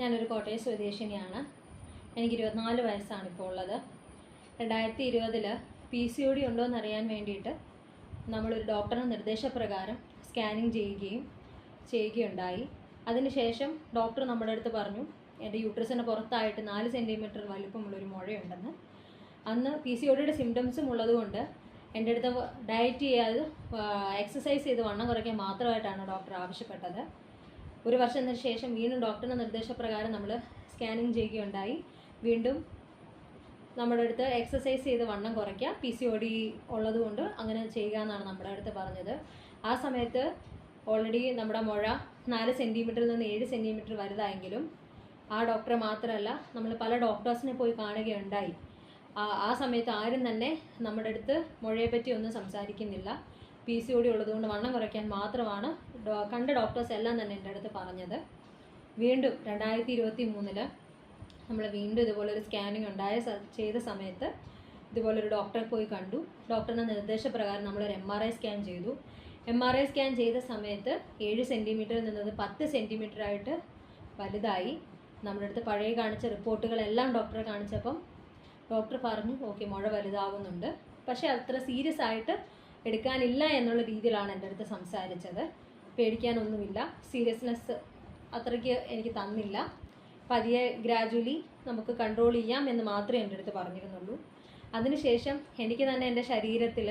ഞാനൊരു കോട്ടയം സ്വദേശിനിയാണ്. എനിക്ക് ഇരുപത്തിനാല് വയസ്സാണ് ഇപ്പോൾ ഉള്ളത്. രണ്ടായിരത്തി ഇരുപതിൽ പി സി ഒ ഡി ഉണ്ടോ എന്ന് അറിയാൻ വേണ്ടിയിട്ട് നമ്മളൊരു ഡോക്ടറുടെ നിർദ്ദേശപ്രകാരം സ്കാനിങ് ചെയ്യുകയും ചെയ്യുകയുണ്ടായി. അതിനുശേഷം ഡോക്ടർ നമ്മുടെ അടുത്ത് പറഞ്ഞു എന്റെ യൂട്രസിന് പുറത്തായിട്ട് നാല് സെന്റിമീറ്റർ വലിപ്പമുള്ളൊരു മുഴയുണ്ടെന്ന്. അന്ന് പി സി ഒ ഡിയുടെ സിംറ്റംസും ഉള്ളതുകൊണ്ട് എന്റെ അടുത്ത് ഡയറ്റ് ചെയ്യാതെ എക്സസൈസ് ചെയ്ത് വണ്ണം കുറയ്ക്കാൻ മാത്രമായിട്ടാണ് ഡോക്ടർ ആവശ്യപ്പെട്ടത്. ഒരു വർഷത്തിന് ശേഷം വീണ്ടും ഡോക്ടറുടെ നിർദ്ദേശപ്രകാരം നമ്മൾ സ്കാനിങ് ചെയ്യുകയുണ്ടായി. വീണ്ടും നമ്മുടെ അടുത്ത് എക്സസൈസ് ചെയ്ത് വണ്ണം കുറയ്ക്കുക പി സി ഒ ഡി ഉള്ളതുകൊണ്ട് അങ്ങനെ ചെയ്യുക എന്നാണ് നമ്മുടെ അടുത്ത് പറഞ്ഞത്. ആ സമയത്ത് ഓൾറെഡി നമ്മുടെ മുഴ നാല് സെന്റിമീറ്ററിൽ നിന്ന് ഏഴ് സെന്റിമീറ്റർ വലുതായെങ്കിലും ആ ഡോക്ടറെ മാത്രമല്ല നമ്മൾ പല ഡോക്ടേഴ്സിനെ പോയി കാണുകയുണ്ടായി. ആ ആ സമയത്ത് ആരും തന്നെ നമ്മുടെ അടുത്ത് മുഴയെപ്പറ്റി ഒന്നും സംസാരിക്കുന്നില്ല. പി സി ഒ ഡി ഉള്ളതുകൊണ്ട് വണ്ണം കുറയ്ക്കാൻ മാത്രമാണ് കണ്ട ഡോക്ടേഴ്സ് എല്ലാം തന്നെ എന്റെ അടുത്ത് പറഞ്ഞത്. വീണ്ടും രണ്ടായിരത്തി ഇരുപത്തി മൂന്നിൽ നമ്മൾ വീണ്ടും ഇതുപോലൊരു സ്കാനിങ് ഉണ്ടായ ചെയ്ത സമയത്ത് ഇതുപോലൊരു ഡോക്ടറെ പോയി കണ്ടു. ഡോക്ടറിന്റെ നിർദ്ദേശപ്രകാരം നമ്മളൊരു എം ആർ ഐ സ്കാൻ ചെയ്തു. എം ആർ ഐ സ്കാൻ ചെയ്ത സമയത്ത് ഏഴ് സെന്റിമീറ്ററിൽ നിന്നത് പത്ത് സെന്റിമീറ്റർ ആയിട്ട് വലുതായി. നമ്മുടെ അടുത്ത് പഴയ കാണിച്ച റിപ്പോർട്ടുകളെല്ലാം ഡോക്ടറെ കാണിച്ചപ്പം ഡോക്ടർ പറഞ്ഞു ഓക്കെ മുഴ വലുതാവുന്നുണ്ട്. പക്ഷേ അത്ര സീരിയസ് ആയിട്ട് എടുക്കാനില്ല എന്നുള്ള രീതിയിലാണ് എന്റെ അടുത്ത് സംസാരിച്ചത്. പേടിക്കാനൊന്നുമില്ല. സീരിയസ്നെസ് അത്രയ്ക്ക് എനിക്ക് തന്നില്ല. പതിയെ ഗ്രാജുവലി നമുക്ക് കൺട്രോൾ ചെയ്യാം എന്ന് മാത്രമേ എന്റെ അടുത്ത് പറഞ്ഞിരുന്നുള്ളൂ. അതിനുശേഷം എനിക്ക് തന്നെ എന്റെ ശരീരത്തിൽ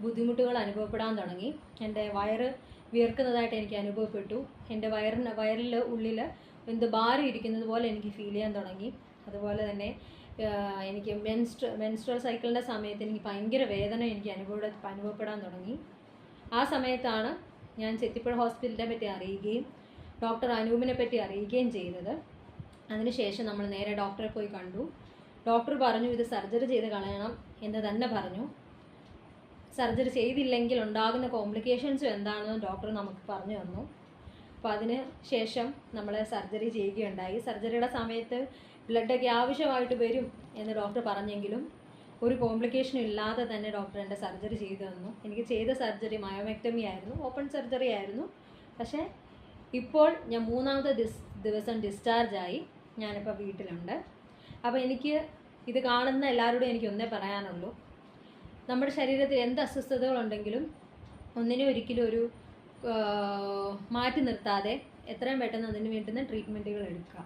ബുദ്ധിമുട്ടുകൾ അനുഭവപ്പെടാൻ തുടങ്ങി. എന്റെ വയറ് വിയർക്കുന്നതായിട്ട് എനിക്ക് അനുഭവപ്പെട്ടു. എന്റെ വയറിന് വയറിൽ ഉള്ളിൽ എന്ത് ഭാരം ഇരിക്കുന്നത് പോലെ എനിക്ക് ഫീൽ ചെയ്യാൻ തുടങ്ങി. അതുപോലെ തന്നെ എനിക്ക് മെൻസ്ട്ര മെൻസ്ട്രൽ സൈക്കിളിന്റെ സമയത്ത് എനിക്ക് ഭയങ്കര വേദന എനിക്ക് അനുഭവ അനുഭവപ്പെടാൻ തുടങ്ങി. ആ സമയത്താണ് ഞാൻ ചെത്തിപ്പുഴ ഹോസ്പിറ്റലിനെ പറ്റി അറിയുകയും ഡോക്ടർ അനൂപിനെ പറ്റി അറിയുകയും ചെയ്തത്. അതിനുശേഷം നമ്മൾ നേരെ ഡോക്ടറെ പോയി കണ്ടു. ഡോക്ടർ പറഞ്ഞു ഇത് സർജറി ചെയ്ത് കളയണം എന്ന് തന്നെ പറഞ്ഞു. സർജറി ചെയ്തില്ലെങ്കിൽ ഉണ്ടാകുന്ന കോംപ്ലിക്കേഷൻസും എന്താണെന്ന് ഡോക്ടർ നമുക്ക് പറഞ്ഞു തന്നു. അപ്പോൾ അതിന് ശേഷം നമ്മൾ സർജറി ചെയ്യുകയുണ്ടായി. സർജറിയുടെ സമയത്ത് ബ്ലഡൊക്കെ ആവശ്യമായിട്ട് വരും എന്ന് ഡോക്ടർ പറഞ്ഞെങ്കിലും ഒരു കോംപ്ലിക്കേഷനും ഇല്ലാതെ തന്നെ ഡോക്ടർ എന്റെ സർജറി ചെയ്തു തന്നു. എനിക്ക് ചെയ്ത സർജറി മയോമെക്ടമി ആയിരുന്നു ഓപ്പൺ സർജറി ആയിരുന്നു. പക്ഷേ ഇപ്പോൾ ഞാൻ മൂന്നാമത്തെ ദിസ് ദിവസം ഡിസ്ചാർജായി ഞാനിപ്പോൾ വീട്ടിലുണ്ട്. അപ്പോൾ എനിക്ക് ഇത് കാണുന്ന എല്ലാവരോടും എനിക്ക് ഒന്നേ പറയാനുള്ളൂ. നമ്മുടെ ശരീരത്തിൽ എന്ത് അസ്വസ്ഥതകളുണ്ടെങ്കിലും ഒന്നിനും ഒരിക്കലും ഒരു മാറ്റി നിർത്താതെ എത്രയും പെട്ടെന്ന് അതിന് വേണ്ടുന്ന ട്രീറ്റ്മെന്റുകൾ എടുക്കുക.